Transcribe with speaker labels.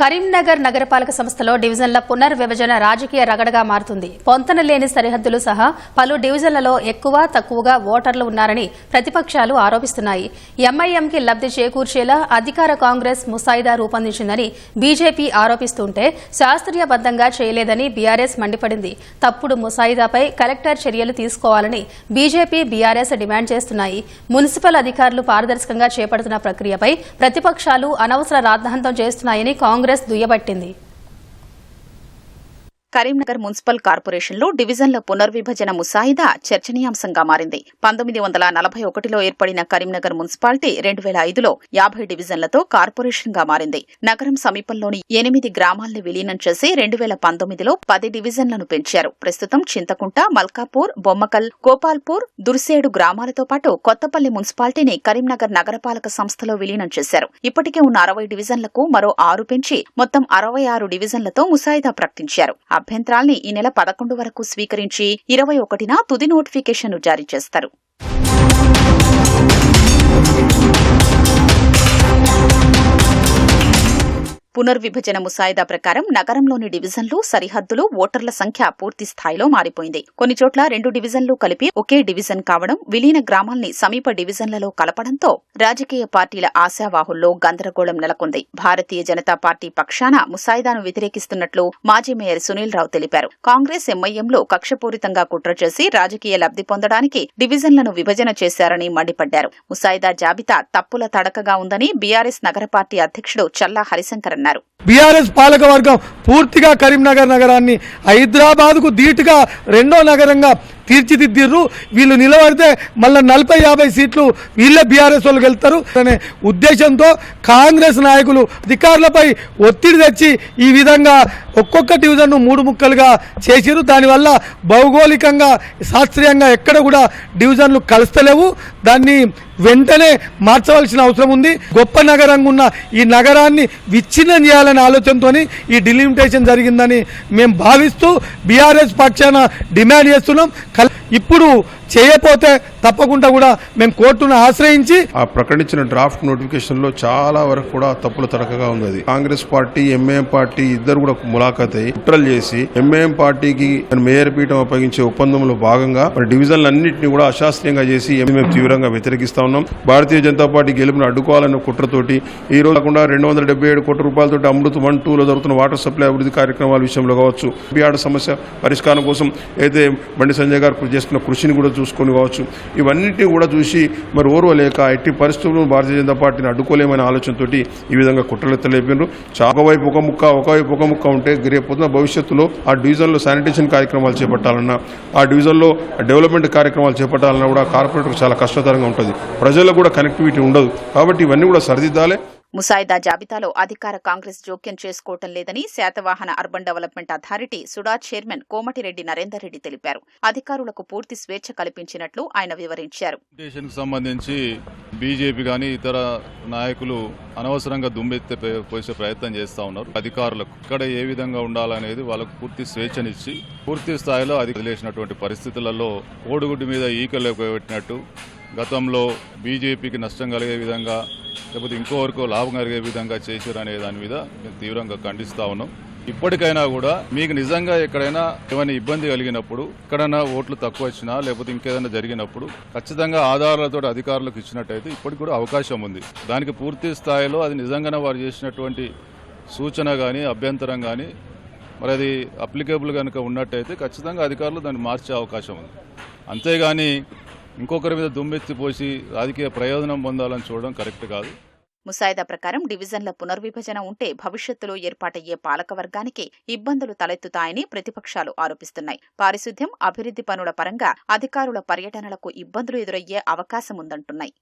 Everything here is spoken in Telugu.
Speaker 1: కరీంనగర్ నగరపాలక సంస్థలో డివిజన్ల పునర్విభజన రాజకీయ రగడగా మారుతుంది. పొంతన లేని సరిహద్దులు సహా పలు డివిజన్లలో ఎక్కువ తక్కువగా ఓటర్లు ఉన్నారని ప్రతిపక్షాలు ఆరోపిస్తున్నాయి. ఎంఐఎంకి లబ్ది చేకూర్చేలా అధికార కాంగ్రెస్ ముసాయిదా రూపొందించిందని బీజేపీ ఆరోపిస్తుంటే శాస్త్రీయబద్దంగా చేయలేదని బీఆర్ఎస్ మండిపడింది. తప్పుడు ముసాయిదాపై కలెక్టర్ చర్యలు తీసుకోవాలని బీజేపీ బీఆర్ఎస్ డిమాండ్ చేస్తున్నాయి. మున్సిపల్ అధికారులు పారదర్శకంగా చేపడుతున్న ప్రక్రియపై ప్రతిపక్షాలు అనవసర రాద్ధాంతం చేస్తున్నాయని కాంగ్రెస్ కాంగ్రెస్ దుయ్యబట్టింది.
Speaker 2: కరీంనగర్ మున్సిపల్ కార్పొరేషన్లో డివిజన్ల పునర్విభజన ముసాయిదా చర్చనీయాంశంగా మారింది. పంతొమ్మిది వందల నలభై ఒకటిలో ఏర్పడిన కరీంనగర్ మున్సిపాలిటీ రెండు వేల ఐదులో యాభై డివిజన్లతో కార్పొరేషన్గా మారింది. నగరం సమీపంలోని ఎనిమిది గ్రామాల్ని విలీనం చేసి రెండు వేల పంతొమ్మిదిలో పది డివిజన్లను పెంచారు. ప్రస్తుతం చింతకుంట మల్కాపూర్ బొమ్మకల్ గోపాల్పూర్ దుర్సేడు గ్రామాలతో పాటు కొత్తపల్లి మున్సిపాలిటీని కరీంనగర్ నగరపాలక సంస్థలో విలీనం చేశారు. ఇప్పటికే ఉన్న అరవై డివిజన్లకు మరో ఆరు పెంచి మొత్తం అరవై ఆరు డివిజన్లతో ముసాయిదా ప్రకటించారు. అభ్యంతరాల్ని ఈ నెల పదకొండు వరకు స్వీకరించి ఇరవై ఒకటిన తుది నోటిఫికేషన్ను జారీ చేస్తారు. పునర్విభజన ముసాయిదా ప్రకారం నగరంలోని డివిజన్లు సరిహద్దులు ఓటర్ల సంఖ్య పూర్తి స్థాయిలో మారిపోయింది. కొన్ని చోట్ల రెండు డివిజన్లు కలిపి ఒకే డివిజన్ కావడం విలీన గ్రామాల్ని సమీప డివిజన్లలో కలపడంతో రాజకీయ పార్టీల ఆశావాహుల్లో గందరగోళం నెలకొంది. భారతీయ జనతా పార్టీ పక్షాన ముసాయిదాను వ్యతిరేకిస్తున్నట్లు మాజీ మేయర్ సునీల్ రావు తెలిపారు. కాంగ్రెస్ ఎంఐఎంలో కక్షపూరితంగా కుట్ర చేసి రాజకీయ లబ్ధి పొందడానికి డివిజన్లను విభజన చేశారని మండిపడ్డారు. ముసాయిదా జాబితా తప్పుల తడకగా ఉందని బీఆర్ఎస్ నగర పార్టీ అధ్యక్షుడు చల్లా హరిశంకర్ అన్నారు.
Speaker 3: బీఆర్ఎస్ పాలకవర్గం పూర్తిగా కరీంనగర్ నగరాన్ని హైదరాబాద్కు ధీటుగా రెండో నగరంగా తీర్చిదిద్దిర్రు. వీళ్ళు నిలబడితే మళ్ళీ నలభై యాభై సీట్లు వీళ్ళే బీఆర్ఎస్ వాళ్ళకి వెళ్తారు అనే ఉద్దేశంతో కాంగ్రెస్ నాయకులు అధికారులపై ఒత్తిడి తెచ్చి ఈ విధంగా ఒక్కొక్క డివిజన్ను మూడు ముక్కలుగా చేసిరు దానివల్ల భౌగోళికంగా శాస్త్రీయంగా ఎక్కడ కూడా డివిజన్లు కలుస్తలేవు. దాన్ని వెంటనే మార్చవలసిన అవసరం ఉంది. గొప్ప నగరంగా ఉన్న ఈ నగరాన్ని విచ్ఛిన్నం చేయాలనే ఆలోచనతో ఈ డిలిమిటేషన్ జరిగిందని మేము భావిస్తూ బీఆర్ఎస్ పక్షాన డిమాండ్ చేస్తున్నాం. ఇప్పుడు చేయపోతే తప్పకుండా కూడా మేము కోర్టును ఆశ్రయించి
Speaker 4: ఆ ప్రకటించిన డ్రాఫ్ట్ నోటిఫికేషన్లో చాలా వరకు కూడా తప్పుల తడకగా ఉంది అది. కాంగ్రెస్ పార్టీ ఎంఏఎం పార్టీ ఇద్దరు కూడా ములాఖాత్ అయ్యి కుట్రలు చేసి ఎంఏఎం పార్టీకి మేయర్ పీఠం అప్పగించే ఒప్పందంలో భాగంగా మన డివిజన్లు అన్నింటినీ కూడా అశాస్త్రీయంగా చేసి మేము తీవ్రంగా వ్యతిరేకిస్తా ఉన్నాం. భారతీయ జనతా పార్టీ గెలుపును అడ్డుకోవాలన్న కుట్రతోటి ఈ రోజు కాకుండా రెండు వందల డెబ్బై ఏడు కోట్ల రూపాయలతో అమృత్ వన్ టూలో జరుగుతున్న వాటర్ సప్లై అభివృద్ధి కార్యక్రమాల విషయంలో కావచ్చు బిఆర్ సమస్య పరిష్కారం కోసం అయితే బండి సంజయ్ గారు చేస్తున్న కృషిని కూడా చూసుకొని కావచ్చు. ఇవన్నింటినీ కూడా చూసి మరి ఓర్వలేక ఎట్టి పరిస్థితుల్లో భారతీయ జనతా పార్టీని అడ్డుకోలేమనే ఆలోచనతోటి ఈ విధంగా కుట్రలెత్తలేపారు ఒకవైపు ఒక ముక్క ఒకవైపు ఒక ముక్క ఉంటే రేపొద్దున పొద్దున భవిష్యత్తులో ఆ డివిజన్లో శానిటేషన్ కార్యక్రమాలు చేపట్టాలన్నా ఆ డివిజన్లో డెవలప్మెంట్ కార్యక్రమాలు చేపట్టాలన్నా కూడా కార్పొరేటర్ చాలా కష్టతరంగా ఉంటుంది. ప్రజలకు కూడా కనెక్టివిటీ ఉండదు. కాబట్టి ఇవన్నీ కూడా సరిదిద్దాలి.
Speaker 2: ముసాయిదా జాబితాలో అధికార కాంగ్రెస్ జోక్యం చేసుకోవటం లేదని Satavahana urban development authority SUDA chairman Komatireddy Narender Reddy తెలిపారు. అధికారులకు పూర్తి స్వేచ్ఛ కల్పించినట్లు ఆయన వివరించారు.
Speaker 5: సంబంధించి బీజేపీ కానీ ఇతర నాయకులు అనవసరంగా దుమ్మెత్తే పోసే ప్రయత్నం చేస్తా ఉన్నారు. అధికారులకు ఇక్కడ ఏ విధంగా ఉండాలనేది వాళ్ళకు పూర్తి స్వేచ్ఛనిచ్చి పూర్తి స్థాయిలో అది వదిలేసినటువంటి పరిస్థితులలో కోడిగుడ్డు మీద ఈకలు పెట్టినట్టు గతంలో బీజేపీకి నష్టం కలిగే విధంగా లేకపోతే ఇంకోవరకు లాభం కలిగే విధంగా చేశారు అనే దాని మీద మేము తీవ్రంగా ఖండిస్తా ఉన్నాం. ఇప్పటికైనా కూడా మీకు నిజంగా ఎక్కడైనా ఏమైనా ఇబ్బంది కలిగినప్పుడు ఎక్కడైనా ఓట్లు తక్కువ వచ్చినా లేకపోతే ఇంకేదైనా జరిగినప్పుడు ఖచ్చితంగా ఆధారాలతో అధికారులకు ఇచ్చినట్టయితే ఇప్పటికి కూడా అవకాశం ఉంది. దానికి పూర్తి స్థాయిలో అది నిజంగానే వారు చేసినటువంటి సూచన కానీ అభ్యంతరం కానీ మరి అది అప్లికేబుల్ కనుక ఉన్నట్టయితే ఖచ్చితంగా అధికారులు దాన్ని మార్చే అవకాశం ఉంది. అంతేగాని ఇంకొకరి మీద దుమ్మెత్తి పోసి రాజకీయ ప్రయోజనం పొందాలని చూడడం కరెక్ట్ కాదు.
Speaker 2: ముసాయిదా ప్రకారం డివిజన్ల పునర్విభజన ఉంటే భవిష్యత్తులో ఏర్పాటయ్యే పాలకవర్గానికి ఇబ్బందులు తలెత్తుతాయని ప్రతిపక్షాలు ఆరోపిస్తున్నాయి. పారిశుద్ధ్యం అభివృద్ధి పనుల పరంగా అధికారుల పర్యటనలకు ఇబ్బందులు ఎదురయ్యే అవకాశం ఉందంటున్నాయి